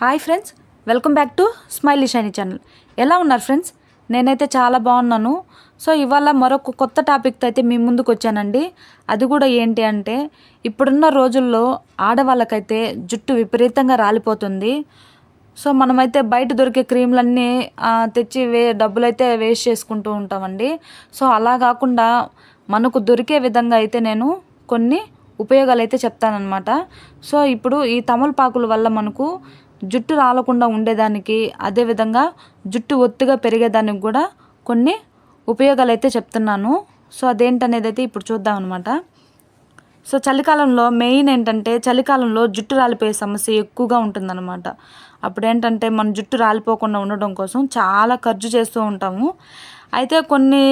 Hi friends welcome back to Smiley Shiny channel ఎలా ఉన్నారు friends నేనైతే చాలా బాగున్నాను. సో ఇవాళ మరొక కొత్త టాపిక్తో అయితే మీ ముందుకు వచ్చానండి. అది కూడా ఏంటి అంటే ఇప్పుడున్న రోజుల్లో ఆడవాళ్ళకైతే జుట్టు విపరీతంగా రాలిపోతుంది. సో మనమైతే బయట దొరికే క్రీమ్లన్నీ తెచ్చి వే డబ్బులైతే వేస్ట్ చేసుకుంటూ ఉంటామండి. సో అలా కాకుండా మనకు దొరికే విధంగా అయితే నేను కొన్ని ఉపయోగాలు అయితే చెప్తానమాట సో ఇప్పుడు ఈ తమలపాకుల వల్ల మనకు జుట్టు రాలకుండా ఉండేదానికి అదేవిధంగా జుట్టు ఒత్తుగా పెరిగేదానికి కూడా కొన్ని ఉపయోగాలు అయితే చెప్తున్నాను. సో అదేంటనేది అయితే ఇప్పుడు చూద్దాం అనమాట సో చలికాలంలో మెయిన్ ఏంటంటే చలికాలంలో జుట్టు రాలిపోయే సమస్య ఎక్కువగా ఉంటుందన్నమాట. అప్పుడు ఏంటంటే మన జుట్టు రాలిపోకుండా ఉండడం కోసం చాలా ఖర్చు చేస్తూ ఉంటాము. అయితే కొన్ని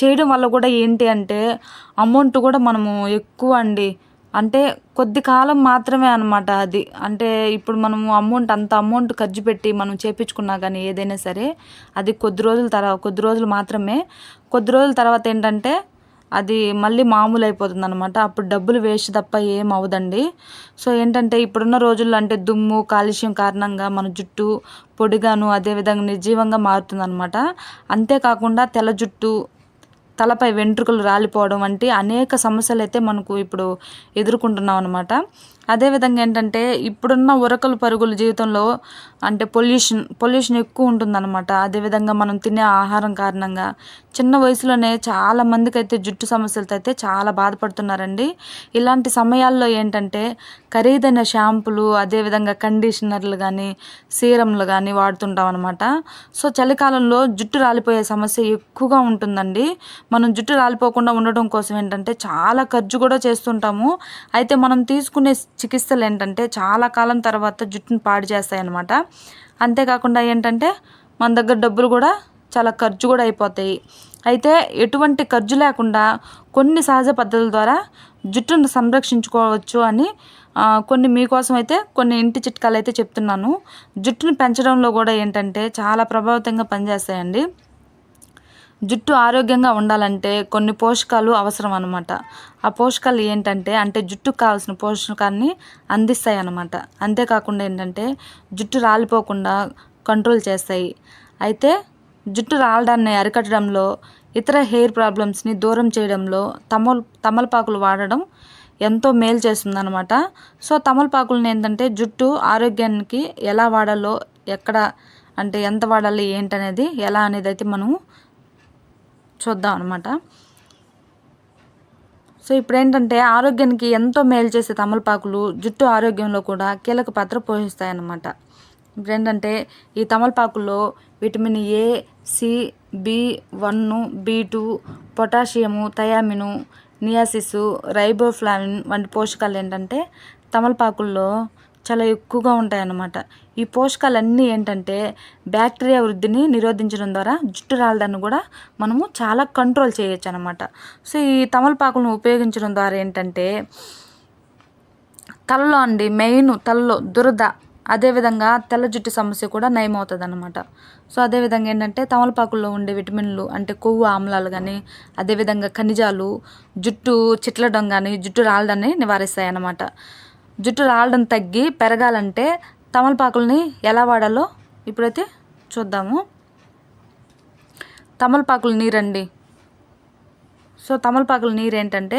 చేయడం వల్ల కూడా ఏంటి అంటే అమౌంట్ కూడా మనము ఎక్కువ అండి అంటే కొద్ది కాలం మాత్రమే అనమాట అది. అంటే ఇప్పుడు మనము అమౌంట్ అంత అమౌంట్ ఖర్చు పెట్టి మనం చేపించుకున్నా కానీ ఏదైనా సరే అది కొద్ది రోజుల తర్వాత కొద్ది రోజులు మాత్రమే. కొద్ది రోజుల తర్వాత ఏంటంటే అది మళ్ళీ మామూలు అయిపోతుంది అనమాట అప్పుడు డబ్బులు వేస్ట్ తప్ప ఏం అవ్వదండి. సో ఏంటంటే ఇప్పుడున్న రోజుల్లో అంటే దుమ్ము కాలుష్యం కారణంగా మన జుట్టు పొడిగాను అదేవిధంగా నిర్జీవంగా మారుతుంది అనమాట అంతేకాకుండా తెల్ల జుట్టు తలపై వెంట్రుకలు రాలిపోవడం వంటి అనేక సమస్యలు అయితే మనకు ఇప్పుడు ఎదుర్కొంటున్నాం అనమాట అదేవిధంగా ఏంటంటే ఇప్పుడున్న ఉరకలు పరుగుల జీవితంలో అంటే పొల్యూషన్ పొల్యూషన్ ఎక్కువ ఉంటుందన్నమాట. అదేవిధంగా మనం తినే ఆహారం కారణంగా చిన్న వయసులోనే చాలా మందికి అయితే జుట్టు సమస్యలతో అయితే చాలా బాధపడుతున్నారండి. ఇలాంటి సమయాల్లో ఏంటంటే ఖరీదైన షాంపులు అదేవిధంగా కండిషనర్లు కానీ సీరంలు కానీ వాడుతుంటాం అనమాట సో చలికాలంలో జుట్టు రాలిపోయే సమస్య ఎక్కువగా ఉంటుందండి. మనం జుట్టు రాలిపోకుండా ఉండడం కోసం ఏంటంటే చాలా ఖర్చు కూడా చేస్తుంటాము. అయితే మనం తీసుకునే చికిత్సలు ఏంటంటే చాలా కాలం తర్వాత జుట్టును పాడు చేస్తాయి అన్నమాట అంతేకాకుండా ఏంటంటే మన దగ్గర డబ్బులు కూడా చాలా ఖర్చు కూడా అయిపోతాయి. అయితే ఎటువంటి ఖర్చు లేకుండా కొన్ని సహజ పద్ధతుల ద్వారా జుట్టును సంరక్షించుకోవచ్చు అని కొన్ని మీకోసం అయితే కొన్ని ఇంటి చిట్కాలు అయితే చెప్తున్నాను. జుట్టును పెంచడంలో కూడా ఏంటంటే చాలా ప్రభావితంగా పనిచేస్తాయండి. జుట్టు ఆరోగ్యంగా ఉండాలంటే కొన్ని పోషకాలు అవసరం అనమాట ఆ పోషకాలు ఏంటంటే అంటే జుట్టుకు కావాల్సిన పోషకాన్ని అందిస్తాయి అనమాట అంతేకాకుండా ఏంటంటే జుట్టు రాలిపోకుండా కంట్రోల్ చేస్తాయి. అయితే జుట్టు రాలడాన్ని అరికట్టడంలో ఇతర హెయిర్ ప్రాబ్లమ్స్ని దూరం చేయడంలో తమల్ తమలపాకులు వాడడం ఎంతో మేలు చేస్తుందన్నమాట. సో తమలపాకులను ఏంటంటే జుట్టు ఆరోగ్యానికి ఎలా వాడాలో ఎక్కడ అంటే ఎంత వాడాలి ఏంటనేది ఎలా అనేది అయితే మనం చూద్దాం అనమాట సో ఇప్పుడు ఏంటంటే ఆరోగ్యానికి ఎంతో మేలు చేసే తమలపాకులు జుట్టు ఆరోగ్యంలో కూడా కీలక పాత్ర పోషిస్తాయన్నమాట. ఇప్పుడు ఏంటంటే ఈ తమలపాకుల్లో vitamin A C B one B two potassium thiamine niacin riboflavin వంటి పోషకాలు ఏంటంటే తమలపాకుల్లో చాలా ఎక్కువగా ఉంటాయన్నమాట. ఈ పోషకాలన్నీ ఏంటంటే బ్యాక్టీరియా వృద్ధిని నిరోధించడం ద్వారా జుట్టు రాలడాన్ని కూడా మనము చాలా కంట్రోల్ చేయొచ్చు అనమాట సో ఈ తమలపాకులను ఉపయోగించడం ద్వారా ఏంటంటే తలలో అండి మెయిన్ తలలో దురద అదేవిధంగా తెల్ల జుట్టు సమస్య కూడా నయమవుతుంది అనమాట సో అదేవిధంగా ఏంటంటే తమలపాకుల్లో ఉండే విటమిన్లు అంటే కొవ్వు ఆమ్లాలు కానీ అదేవిధంగా ఖనిజాలు జుట్టు చిట్లడం కానీ జుట్టు రాలడాన్ని నివారిస్తాయి అన్నమాట జుట్టు రాలడం తగ్గి పెరగాలంటే తమలపాకుల్ని ఎలా వాడాలో ఇప్పుడైతే చూద్దాము. తమలపాకుల నీరండి. సో తమలపాకుల నీరు ఏంటంటే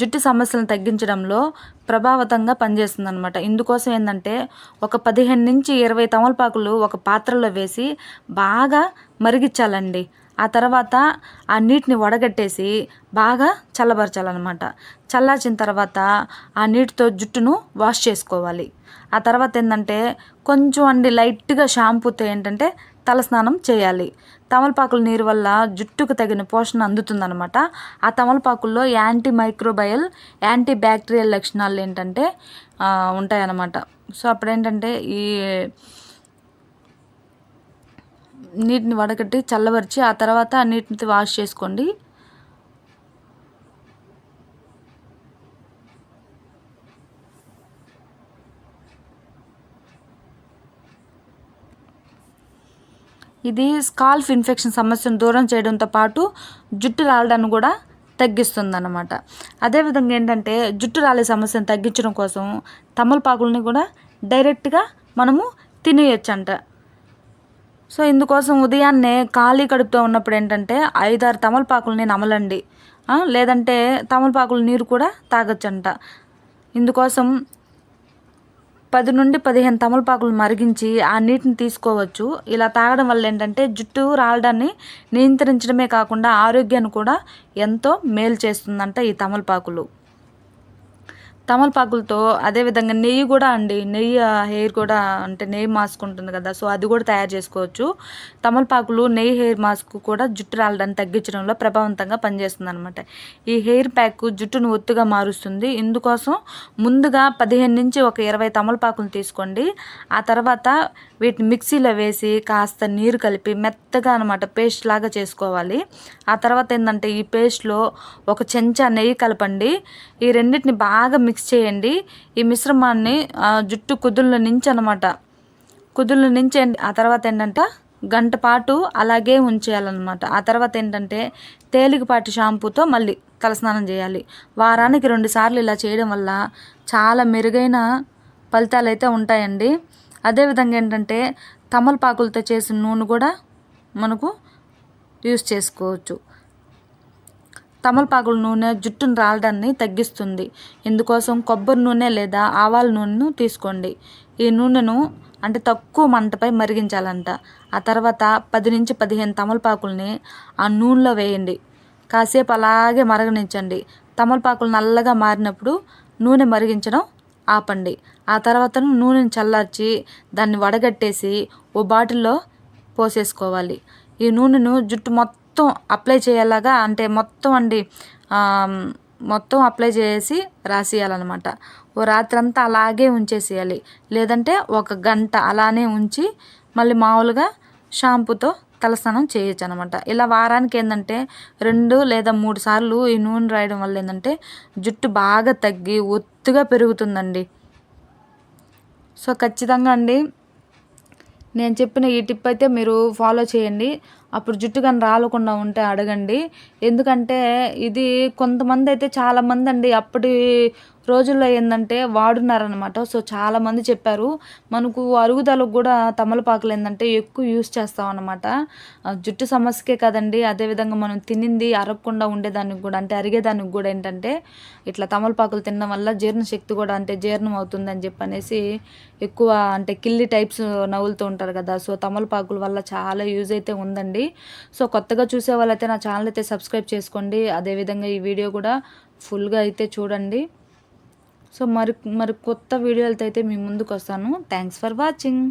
జుట్టు సమస్యలను తగ్గించడంలో ప్రభావితంగా పనిచేస్తుంది అనమాట ఇందుకోసం ఏంటంటే ఒక పదిహేను నుంచి ఇరవై తమలపాకులు ఒక పాత్రలో వేసి బాగా మరిగించాలండి. ఆ తర్వాత ఆ నీటిని వడగట్టేసి బాగా చల్లబరచాలన్నమాట. చల్లార్చిన తర్వాత ఆ నీటితో జుట్టును వాష్ చేసుకోవాలి. ఆ తర్వాత ఏంటంటే కొంచెం అండి లైట్గా షాంపూతో ఏంటంటే తలస్నానం చేయాలి. తమలపాకుల నీరు వల్ల జుట్టుకు తగిన పోషణ అందుతుందన్నమాట. ఆ తమలపాకుల్లో యాంటీ మైక్రోబయల్ యాంటీ బ్యాక్టీరియల్ లక్షణాలు ఏంటంటే ఉంటాయన్నమాట. సో అప్పుడు ఏంటంటే ఈ నీటిని వడగట్టి చల్లబరిచి ఆ తర్వాత ఆ నీటిని వాష్ చేసుకోండి. ఇది స్కాల్ఫ్ ఇన్ఫెక్షన్ సమస్యను దూరం చేయడంతో పాటు జుట్టు రాలడాన్ని కూడా తగ్గిస్తుంది అన్నమాట అదేవిధంగా ఏంటంటే జుట్టు రాలే సమస్యను తగ్గించడం కోసం తమలపాకుల్ని కూడా డైరెక్ట్గా మనము తినేయచ్చంట. సో ఇందుకోసం ఉదయాన్నే ఖాళీ కడుపుతో ఉన్నప్పుడు ఏంటంటే ఐదారు తమలపాకులని నమలండి. లేదంటే తమలపాకుల నీరు కూడా తాగొచ్చంట. ఇందుకోసం పది నుండి పదిహేను తమలపాకులు మరిగించి ఆ నీటిని తీసుకోవచ్చు. ఇలా తాగడం వల్ల ఏంటంటే జుట్టు రాలడాన్ని నియంత్రించడమే కాకుండా ఆరోగ్యాన్ని కూడా ఎంతో మేలు చేస్తుందంట ఈ తమలపాకులు. తమలపాకులతో అదేవిధంగా నెయ్యి కూడా అండి. నెయ్యి హెయిర్ కూడా అంటే నెయ్యి మాస్క్ ఉంటుంది కదా సో అది కూడా తయారు చేసుకోవచ్చు. తమలపాకులు నెయ్యి హెయిర్ మాస్క్ కూడా జుట్టు రాలడాన్ని తగ్గించడంలో ప్రభావవంతంగా పనిచేస్తుంది అనమాట ఈ హెయిర్ ప్యాక్ జుట్టును ఒత్తుగా మారుస్తుంది. ఇందుకోసం ముందుగా పదిహేను నుంచి ఒక ఇరవై తమలపాకులు తీసుకోండి. ఆ తర్వాత వీటిని మిక్సీలో వేసి కాస్త నీరు కలిపి మెత్తగా అనమాట పేస్ట్ లాగా చేసుకోవాలి. ఆ తర్వాత ఏంటంటే ఈ పేస్ట్లో ఒక చెంచా నెయ్యి కలపండి. ఈ రెండింటిని బాగా మిక్స్ మిక్స్ చేయండి. ఈ మిశ్రమాన్ని జుట్టు కుదుళ్ళ నుంచి అనమాట కుదుళ్ళ నుంచి ఆ తర్వాత ఏంటంటే గంట పాటు అలాగే ఉంచేయాలన్నమాట. ఆ తర్వాత ఏంటంటే తేలికపాటి షాంపూతో మళ్ళీ తలస్నానం చేయాలి. వారానికి రెండుసార్లు ఇలా చేయడం వల్ల చాలా మెరుగైన ఫలితాలు అయితే ఉంటాయండి అదేవిధంగా ఏంటంటే తమలపాకులతో చేసిన నూనె కూడా మనకు యూస్ చేసుకోవచ్చు. తమలపాకుల నూనె జుట్టును రాలడాన్ని తగ్గిస్తుంది. ఇందుకోసం కొబ్బరి నూనె లేదా ఆవాల నూనెను తీసుకోండి. ఈ నూనెను అంటే తక్కువ మంటపై మరిగించాలంట. ఆ తర్వాత పది నుంచి పదిహేను తమలపాకుల్ని ఆ నూనెలో వేయండి. కాసేపు అలాగే మరగనించండి తమలపాకులు నల్లగా మారినప్పుడు నూనె మరిగించడం ఆపండి. ఆ తర్వాత నూనెని చల్లార్చి దాన్ని వడగట్టేసి ఓ బాటిల్లో పోసేసుకోవాలి. ఈ నూనెను జుట్టు మొత్తం మొత్తం అప్లై చేయాలాగా అంటే మొత్తం అండి మొత్తం అప్లై చేసి రాసేయాలన్నమాట. ఓ రాత్రంతా అలాగే ఉంచేసేయాలి. లేదంటే ఒక గంట అలానే ఉంచి మళ్ళీ మామూలుగా షాంపూతో తలస్నానం చేయొచ్చు అనమాట ఇలా వారానికి ఏంటంటే రెండు లేదా మూడు సార్లు ఈ నూనె రాయడం వల్ల ఏంటంటే జుట్టు బాగా తగ్గి ఒత్తుగా పెరుగుతుందండి. సో ఖచ్చితంగా అండి నేను చెప్పిన ఈ టిప్ అయితే మీరు ఫాలో చేయండి. అప్పుడు జుట్టు కానీ రాలకుండా ఉంటే అడగండి. ఎందుకంటే ఇది కొంతమంది అయితే చాలామంది అండి. అప్పటి రోజుల్లో ఏంటంటే వాడున్నారనమాట సో చాలామంది చెప్పారు మనకు అరుగుదలకు కూడా తమలపాకులు ఏంటంటే ఎక్కువ యూస్ చేస్తాం అనమాట జుట్టు సమస్యకే కదండి అదేవిధంగా మనం తినింది అరగకుండా ఉండేదానికి కూడా అంటే అరిగేదానికి కూడా ఏంటంటే ఇట్లా తమలపాకులు తినడం వల్ల జీర్ణశక్తి కూడా అంటే జీర్ణం అవుతుందని చెప్పనేసి ఎక్కువ అంటే కిల్లి టైప్స్ నవ్వులుతూ ఉంటారు కదా. సో తమలపాకుల వల్ల చాలా యూజ్ అయితే ఉందండి. సో కొత్తగా చూసే వాళ్ళైతే నా ఛానల్ అయితే సబ్స్క్రైబ్ చేసుకోండి. అదేవిధంగా ఈ వీడియో కూడా ఫుల్గా అయితే చూడండి. సో మరి మరి కొత్త వీడియోలతో అయితే మీ ముందుకు వస్తాను. Thanks for watching